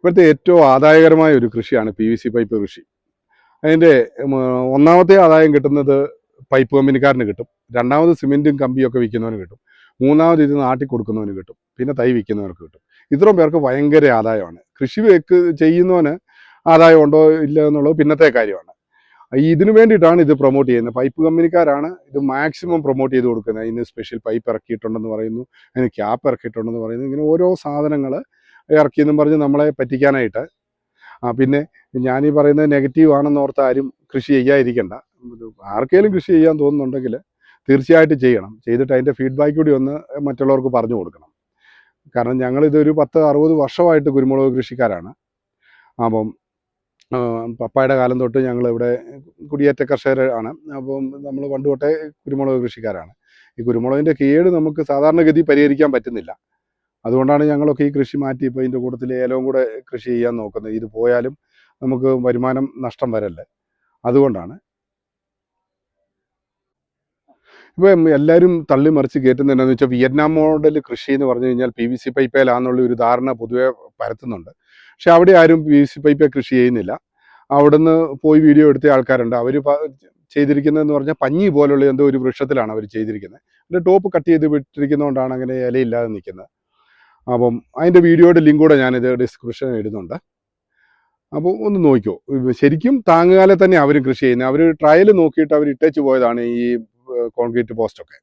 ഇപ്പോഴത്തെ ഏറ്റവും ആദായകരമായ ഒരു കൃഷിയാണ് പി വി സി പൈപ്പ് കൃഷി. അതിന്റെ ഒന്നാമത്തെ ആദായം കിട്ടുന്നത് പൈപ്പ് കമ്പനിക്കാരന് കിട്ടും. രണ്ടാമത് സിമെന്റും കമ്പിയൊക്കെ വിൽക്കുന്നവന് കിട്ടും. മൂന്നാമത് ഇത് നാട്ടിൽ കൊടുക്കുന്നവന് കിട്ടും. പിന്നെ തൈ വിൽക്കുന്നവർക്ക് കിട്ടും. ഇത്രയും പേർക്ക് ഭയങ്കര ആദായമാണ്. കൃഷി വെക്ക് ചെയ്യുന്നവന് ആദായം ഉണ്ടോ ഇല്ല എന്നുള്ളത് പിന്നത്തെ കാര്യമാണ്. ഇതിനു വേണ്ടിയിട്ടാണ് ഇത് പ്രൊമോട്ട് ചെയ്യുന്നത്. പൈപ്പ് കമ്പനിക്കാരാണ് ഇത് മാക്സിമം പ്രൊമോട്ട് ചെയ്ത് കൊടുക്കുന്നത്. ഇതിന് സ്പെഷ്യൽ പൈപ്പ് ഇറക്കിയിട്ടുണ്ടെന്ന് പറയുന്നു. അതിന് ക്യാപ്പ് ഇറക്കിയിട്ടുണ്ടെന്ന് പറയുന്നു. ഇങ്ങനെ ഓരോ സാധനങ്ങൾ ഇറക്കിയെന്നും പറഞ്ഞ് നമ്മളെ പറ്റിക്കാനായിട്ട്. പിന്നെ ഞാനീ പറയുന്നത് നെഗറ്റീവ് ആണെന്ന് ഓർത്ത് ആരും കൃഷി ചെയ്യാതിരിക്കണ്ട. ആർക്കെങ്കിലും കൃഷി ചെയ്യാൻ തോന്നുന്നുണ്ടെങ്കിൽ തീർച്ചയായിട്ടും ചെയ്യണം. ചെയ്തിട്ട് അതിന്റെ ഫീഡ്ബാക്ക് കൂടി ഒന്ന് മറ്റുള്ളവർക്ക് പറഞ്ഞു കൊടുക്കണം. കാരണം ഞങ്ങളിതൊരു പത്ത് അറുപത് വർഷമായിട്ട് കുരുമുളക് കൃഷിക്കാരാണ്. അപ്പം പപ്പായുടെ കാലം തൊട്ട് ഞങ്ങൾ ഇവിടെ കുടിയേറ്റ കർഷകരാണ്. അപ്പം നമ്മൾ പണ്ട് തൊട്ടേ കുരുമുളക് കൃഷിക്കാരാണ്. ഈ കുരുമുളകിന്റെ കേട് നമുക്ക് സാധാരണഗതി പരിഹരിക്കാൻ പറ്റുന്നില്ല. അതുകൊണ്ടാണ് ഞങ്ങളൊക്കെ ഈ കൃഷി മാറ്റി ഇപ്പോൾ ഇതിന്റെ കൂട്ടത്തിൽ ഏലവും കൂടെ കൃഷി ചെയ്യാൻ നോക്കുന്നത്. ഇത് പോയാലും നമുക്ക് വരുമാനം നഷ്ടം വരല്ലേ? അതുകൊണ്ടാണ്. ഇപ്പം എല്ലാവരും തള്ളി മറിച്ച് എന്താണെന്ന് വെച്ചാൽ വിയറ്റ്നാം മോഡൽ കൃഷി എന്ന് പറഞ്ഞു കഴിഞ്ഞാൽ പി വി സി പൈപ്പേലാന്നുള്ള ഒരു ധാരണ പൊതുവെ പരത്തുന്നുണ്ട്. പക്ഷെ അവിടെ ആരും പി വി സി പൈപ്പേ കൃഷി ചെയ്യുന്നില്ല. അവിടുന്ന് പോയി വീഡിയോ എടുത്ത ആൾക്കാരുണ്ട്. അവർ ചെയ്തിരിക്കുന്നതെന്ന് പറഞ്ഞാൽ പഞ്ഞി പോലുള്ള എന്തോ ഒരു വൃക്ഷത്തിലാണ് അവർ ചെയ്തിരിക്കുന്നത്. അതിന്റെ ടോപ്പ് കട്ട് ചെയ്ത് വിട്ടിരിക്കുന്നതുകൊണ്ടാണ് അങ്ങനെ ഇലയില്ലാതെ നിൽക്കുന്നത്. അപ്പം അതിന്റെ വീഡിയോയുടെ ലിങ്ക് കൂടെ ഞാനിത് ഡിസ്ക്രിപ്ഷൻ ഇടുന്നുണ്ട്. അപ്പോൾ ഒന്ന് നോക്കിക്കോ. ശരിക്കും താങ്ങുകാലെ തന്നെ അവർ കൃഷി ചെയ്യുന്നത് അവർ ട്രയൽ നോക്കിയിട്ട് അവർ ഇട്ടേച്ച് പോയതാണ് ഈ കോൺക്രീറ്റ് പോസ്റ്റൊക്കെ